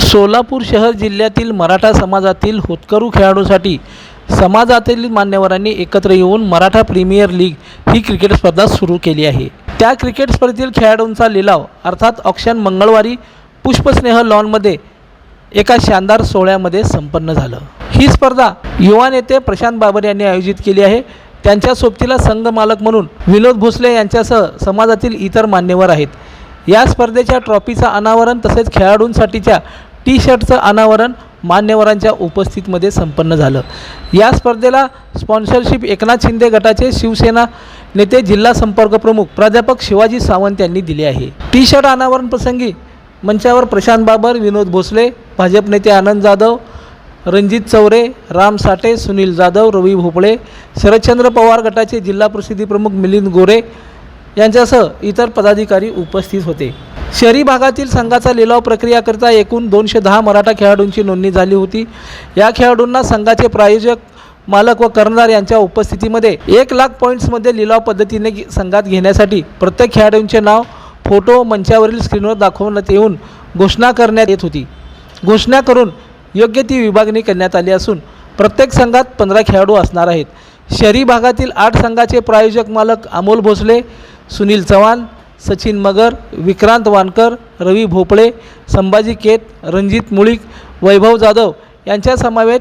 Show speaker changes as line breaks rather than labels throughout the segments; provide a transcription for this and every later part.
सोलापूर शहर जिल्ह्यातील मराठा समाजातील होतकरू खेळाडूंसाठी समाजातील मान्यवरांनी एकत्र येऊन मराठा प्रीमियर लीग ही क्रिकेट स्पर्धा सुरू केली आहे. त्या क्रिकेट स्पर्धेतील खेळाडूंचा लिलाव अर्थात ऑक्शन मंगळवारी पुष्पस्नेह लॉनमध्ये एका शानदार सोहळ्यामध्ये संपन्न झालं. ही स्पर्धा युवा नेते प्रशांत बाबर यांनी आयोजित केली आहे. त्यांच्या सोबतीला संघ मालक म्हणून विनोद भोसले यांच्यासह समाजातील इतर मान्यवर आहेत. या स्पर्धेच्या ट्रॉफीचं अनावरण तसेच खेळाडूंसाठीच्या टी शर्टचं अनावरण मान्यवरांच्या उपस्थितीमध्ये संपन्न झालं. या स्पर्धेला स्पॉन्सरशिप एकनाथ शिंदे गटाचे शिवसेना नेते जिल्हा संपर्क प्रमुख प्राध्यापक शिवाजी सावंत यांनी दिले आहे. टी शर्ट अनावरण प्रसंगी मंचावर प्रशांत बाबर विनोद भोसले भाजप नेते आनंद जाधव रणजित चौरे राम साठे सुनील जाधव रवी भोपळे शरदचंद्र पवार गटाचे जिल्हा प्रसिद्धी प्रमुख मिलिंद गोरे यांच्यासह इतर पदाधिकारी उपस्थित होते. शहरी भागातील संघाचा लिलाव प्रक्रियाकरिता एकूण दोनशे दहा मराठा खेळाडूंची नोंदणी झाली होती. या खेळाडूंना संघाचे प्रायोजक मालक व कर्णधार यांच्या उपस्थितीमध्ये एक लाख पॉईंट्समध्ये लिलाव पद्धतीने संघात घेण्यासाठी प्रत्येक खेळाडूंचे नाव फोटो मंचावरील स्क्रीनवर दाखवण्यात येऊन घोषणा करण्यात येत होती. घोषणा करून योग्य ती विभागणी करण्यात आली असून प्रत्येक संघात पंधरा खेळाडू असणार आहेत. शहरी भागातील आठ संघाचे प्रायोजक मालक अमोल भोसले सुनील चव्हाण सचिन मगर विक्रांत वानकर रवी भोपळे संभाजी केत रणजित मुळीक वैभव जाधव यांच्या समावेत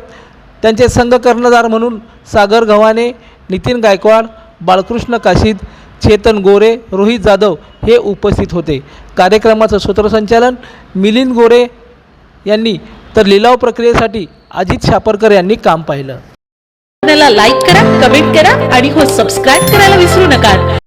त्यांचे संघ कर्णधार म्हणून सागर गव्हाणे नितीन गायकवाड बाळकृष्ण काशीद चेतन गोरे रोहित जाधव हे उपस्थित होते. कार्यक्रमाचं सूत्रसंचालन मिलिंद गोरे यांनी तर लिलाव प्रक्रियेसाठी अजित शापरकर यांनी काम पाहिलं.
लाईक करा कमेंट करा आणि हो सबस्क्राईब करायला विसरू नका.